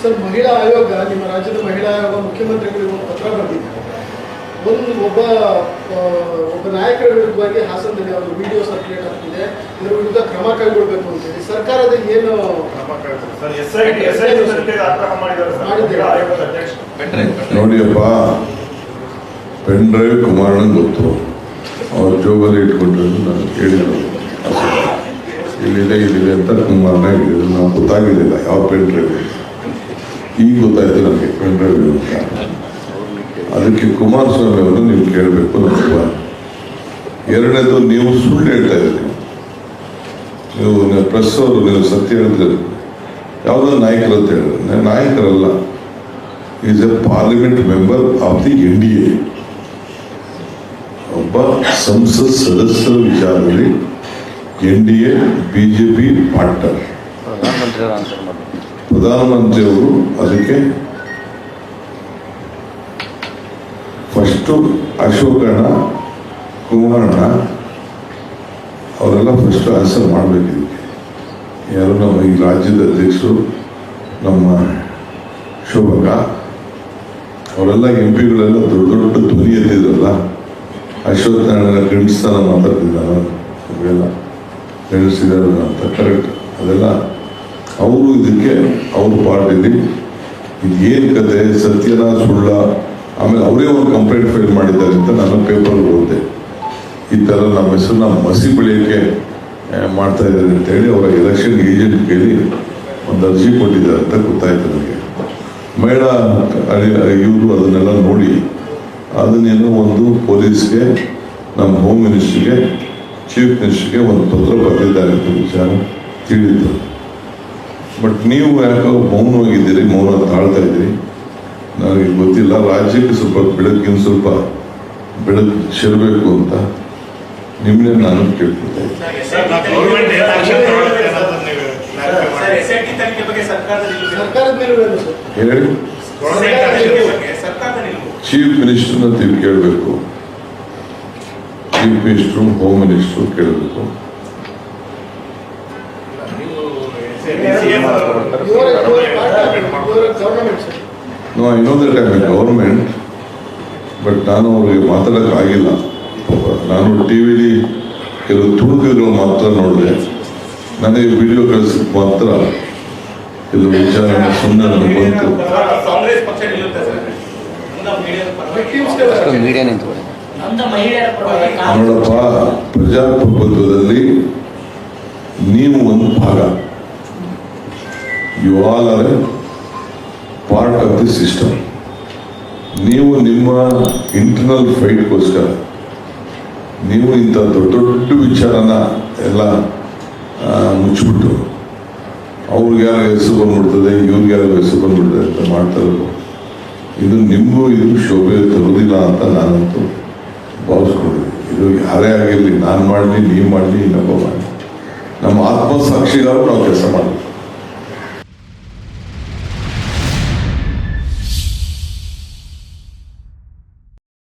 Sir ಮಹಿಳಾ ಆಯೋಗ ನಿಮ್ಮ ರಾಜ್ಯದ ಮಹಿಳಾ ಆಯೋಗ ಮುಖ್ಯಮಂತ್ರಿಗಳಿಗೆ ಒಂದು ಪತ್ರ ಬರೆದಿದೆ. ಒಂದು ಒಬ್ಬ ಒಬ್ಬ ನಾಯಕರ ವಿರುದ್ಧವಾಗಿ ಹಾಸನದಲ್ಲಿ ಅವರು ವಿಡಿಯೋ ಸರ್ಕ್ಯುಲೇಟ್ ಆಗ್ತಿದೆ. ಇದರ ವಿರುದ್ಧ ಕ್ರಮ ಕೈಗೊಳ್ಳಬೇಕು ಅಂತೇಳಿ ಸರ್ಕಾರದ ಏನು ನೋಡಿಯಪ್ಪ ಪೆನ್ ಡ್ರೈವ್ ಕುಮಾರಣ್ಣ ಗೊತ್ತು. ಅವ್ರ ಜೋಬಲ್ಲಿ ಇಟ್ಕೊಂಡಿರೋದು ನಾನು ಹೇಳಿದ್ರು ಇಲ್ಲಿದೆ ಇಲ್ಲಿದೆ ಅಂತ ಕುಮಾರಣ್ಣ ಹೇಳಿದ್ರು. ನಾವು ಗೊತ್ತಾಗಿರಲಿಲ್ಲ, ಯಾವ ಪೆನ್ ಡ್ರೈವ್ ಈಗ ಗೊತ್ತಾಯ್ತು ನನಗೆ ಪೆನ್ ಡ್ರೈವ್ ಅಂತ. ಅದಕ್ಕೆ ಕುಮಾರಸ್ವಾಮಿ ಅವರು ನೀವು ಕೇಳಬೇಕು ನಮ್ಮ ಎರಡನೇದು ನೀವು ಸುಳ್ಳು ಹೇಳ್ತಾ ಇದ್ದೀರಿ. ನೀವು ಪ್ರೆಸ್ ಅವರು ನೀವು ಸತ್ಯ ಹೇಳ್ತೀರಿ ಯಾವುದೋ ನಾಯಕರು ಅಂತ ಹೇಳಿದ್ರೆ. ನಾಯಕರಲ್ಲ. Is a parliament member of the N D A ಒಬ್ಬ ಸಂಸತ್ ಸದಸ್ಯರ ವಿಚಾರದಲ್ಲಿ N D A BJP partner. ಪ್ರಧಾನಮಂತ್ರಿಯವರು ಅದಕ್ಕೆ ಫಸ್ಟು ಅಶೋಕಣ್ಣ, ಕುಮಾರಣ್ಣ, ಅವರೆಲ್ಲ ಫಸ್ಟ್ ಆನ್ಸರ್ ಮಾಡಬೇಕು ಯಾರು ನಮ್ಮ ಈ ರಾಜ್ಯದ ಅಧ್ಯಕ್ಷರು, ನಮ್ಮ ಶೋಭಕ, ಅವರೆಲ್ಲ ಎಂ ಪಿಗಳೆಲ್ಲ ದೊಡ್ಡ ದೊಡ್ಡ ಧ್ವನಿ ಎತ್ತಿದ್ರಲ್ಲ ಅಶೋಕ್ ನಾರಾಯಣ ಗಂಡಸ್ತಾನ ಮಾತಾಡ್ತಿದ್ದಾನೆ ಅವೆಲ್ಲ ಗಂಡಸಿದಾರ ಅಂತ ಕರೆಕ್ಟ್. ಅದೆಲ್ಲ ಅವರು ಇದಕ್ಕೆ ಅವ್ರ ಪಾರ್ಟಿಲಿ ಇದು ಏನು ಕತೆ? ಸತ್ಯನ ಸುಳ್ಳ. ಆಮೇಲೆ ಅವರೇ ಒಂದು ಕಂಪ್ಲೇಂಟ್ ಫೈಲ್ ಮಾಡಿದ್ದಾರೆ ಅಂತ ನಾನು ಪೇಪರ್ ಓದಿದೆ. ಈ ಥರ ನಮ್ಮ ಹೆಸರನ್ನ ಮಸಿ ಬೆಳೆಯೋಕ್ಕೆ ಮಾಡ್ತಾ ಇದ್ದಾರೆ ಅಂತೇಳಿ ಅವರ ಎಲೆಕ್ಷನ್ ಏಜೆಂಟ್ ಕೇಳಿ ಒಂದು ಅರ್ಜಿ ಕೊಟ್ಟಿದ್ದಾರೆ ಅಂತ ಗೊತ್ತಾಯ್ತು ನನಗೆ. ಮಹಿಳಾ ಇವರು ಅದನ್ನೆಲ್ಲ ನೋಡಿ ಅದನ್ನೇನು ಒಂದು ಪೊಲೀಸ್ಗೆ ನಮ್ಮ ಹೋಮ್ ಮಿನಿಸ್ಟ್ರಿಗೆ ಚೀಫ್ ಮಿನಿಸ್ಟ್ರಿಗೆ ಒಂದು ಪತ್ರ ಬರೆದಿದ್ದಾರೆ ಅಂತ ವಿಚಾರ ತಿಳಿದು. ಬಟ್ ನೀವು ಯಾಕೋ ಮೌನವಾಗಿದ್ದೀರಿ ಮೌನ ತಾಳ್ತಾ ಇದ್ದೀರಿ? ನನಗೆ ಗೊತ್ತಿಲ್ಲ ರಾಜ್ಯಕ್ಕೆ ಸ್ವಲ್ಪ ಬೆಳಕಿನ ಸ್ವಲ್ಪ ಬೆಳಕು ಸೇರಬೇಕು ಅಂತ ನಿಮ್ಮನ್ನೇ ನಾನು ಕೇಳ್ಕೊಳ್ತೇನೆ ಹೇಳಿ. ಚೀಫ್ ಮಿನಿಸ್ಟರ್ನ ತಿಳ್ಕೇಳ್ಬೇಕು ಕೇಳಬೇಕು. ಚೀಫ್ ಮಿನಿಸ್ಟ್ರು ಹೋಮ್ ಮಿನಿಸ್ಟ್ರು ಕೇಳಬೇಕು. No I know that I government but ನಾನು ಅವ್ರಿಗೆ ಮಾತಾಡೋಕ್ಕಾಗಿಲ್ಲ ಆಗಿಲ್ಲ. ನಾನು ಟಿ ವಿಲಿ ಕೆಲವು ತುಣುಕಿದ್ರು ಮಾತ್ರ ನೋಡಿದೆ. ನನಗೆ ವಿಡಿಯೋ ಕಳಿಸಿದ ಮಾತ್ರ ಕೆಲವು ವಿಚಾರ ಸುಮ್ಮನೆ ನನಗೆ ಬಂತು. ನೋಡಪ್ಪ, ಪ್ರಜಾಪ್ರಭುತ್ವದಲ್ಲಿ ನೀವು ಒಂದು ಭಾಗ. You all are part of the system ನೀವು ನಿಮ್ಮ ಇಂಟರ್ನಲ್ ಫೈಟ್ಗೋಸ್ಕರ ನೀವು ಇಂಥ ದೊಡ್ಡ ದೊಡ್ಡ ವಿಚಾರನ ಎಲ್ಲ ಮುಚ್ಚಿಬಿಟ್ಟು, ಅವ್ರಿಗೆ ಯಾರ ಹೆಸರು ಬಂದ್ಬಿಡ್ತದೆ, ಇವ್ರಿಗೆ ಯಾರ ಹೆಸರು ಬಂದ್ಬಿಡ್ತದೆ ಅಂತ ಮಾಡ್ತಾ ಇದು ನಿಮಗೂ ಇದು ಶೋಭೆ ತರುವುದಿಲ್ಲ ಅಂತ ನಾನಂತೂ ಇದು ಯಾರೇ ಆಗಿರಲಿ ನಾನು ಮಾಡಲಿ ನೀವು ಮಾಡಲಿ ಇನ್ನೊಬ್ಬ ಮಾಡಲಿ. ನಮ್ಮ ಆತ್ಮಸಾಕ್ಷಿಗಾರು ನಾವು ಕೆಲಸ ಮಾಡ್ತೀವಿ.